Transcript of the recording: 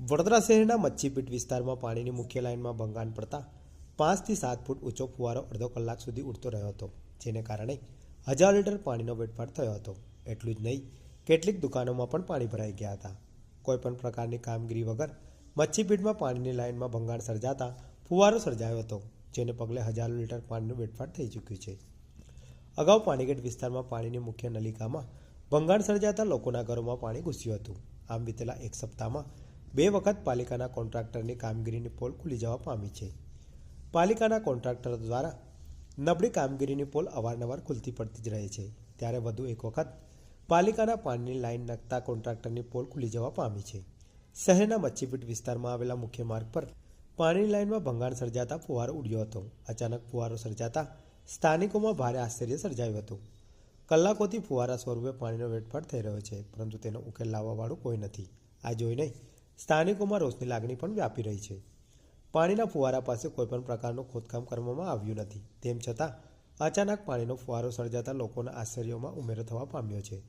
વડોદરા શહેરના મચ્છીપીટ વિસ્તારમાં પાણીની મુખ્ય લાઇનમાં ભંગાણ પડતા પાંચથી સાત ફૂટ ઊંચો ફુવારો અડધો કલાક સુધી ઉડતો રહ્યો હતો, જેને કારણે હજાર લીટર પાણીનો વેડફાટ થયો હતો. એટલું જ નહીં, કેટલીક દુકાનોમાં પણ પાણી ભરાઈ ગયા હતા. કોઈપણ પ્રકારની કામગીરી વગર મચ્છીપીટમાં પાણીની લાઇનમાં ભંગાણ સર્જાતા ફુવારો સર્જાયો હતો, જેને પગલે હજારો લીટર પાણીનું વેડફાટ થઈ ચૂક્યું છે. અગાઉ પાણીગેટ વિસ્તારમાં પાણીની મુખ્ય નલિકામાં ભંગાણ સર્જાતા લોકોના ઘરોમાં પાણી ઘૂસ્યું હતું. આમ વિતેલા એક સપ્તાહમાં બે વખત પાલિકાના કોન્ટ્રાક્ટરની કામગીરીની પોલ ખુલી જવા પામી છે. પાલિકાના કોન્ટ્રાક્ટર દ્વારા નબળી કામગીરીની પોલ અવારનવાર ખુલતી પડતી જ રહે છે. ત્યારે વધુ એક વખત પાલિકાના પાણીની લાઇન નાખતા કોન્ટ્રાક્ટરની પોલ ખુલી જવા પામી છે. શહેરના મચ્છીપીટ વિસ્તારમાં આવેલા મુખ્ય માર્ગ પર પાણીની લાઇનમાં ભંગાણ સર્જાતા ફુવારો ઉડ્યો હતો. અચાનક ફુવારો સર્જાતા સ્થાનિકોમાં ભારે આશ્ચર્ય સર્જાયું હતું. કલાકોથી ફુવારા સ્વરૂપે પાણીનો વેડફાટ થઈ રહ્યો છે, પરંતુ તેનો ઉકેલ લાવવાવાળું કોઈ નથી. આ જોઈને સ્થાનિકોમાં રોષની લાગણી પણ વ્યાપી રહી છે. પાણીના ફુવારા પાસે કોઈપણ પ્રકારનું ખોદકામ કરવામાં આવ્યું નથી. તેમ છતાં, અચાનક પાણીનો ફુવારો સર્જાતા લોકોના આશ્ચર્યમાં ઉમેરો થવા પામ્યો છે.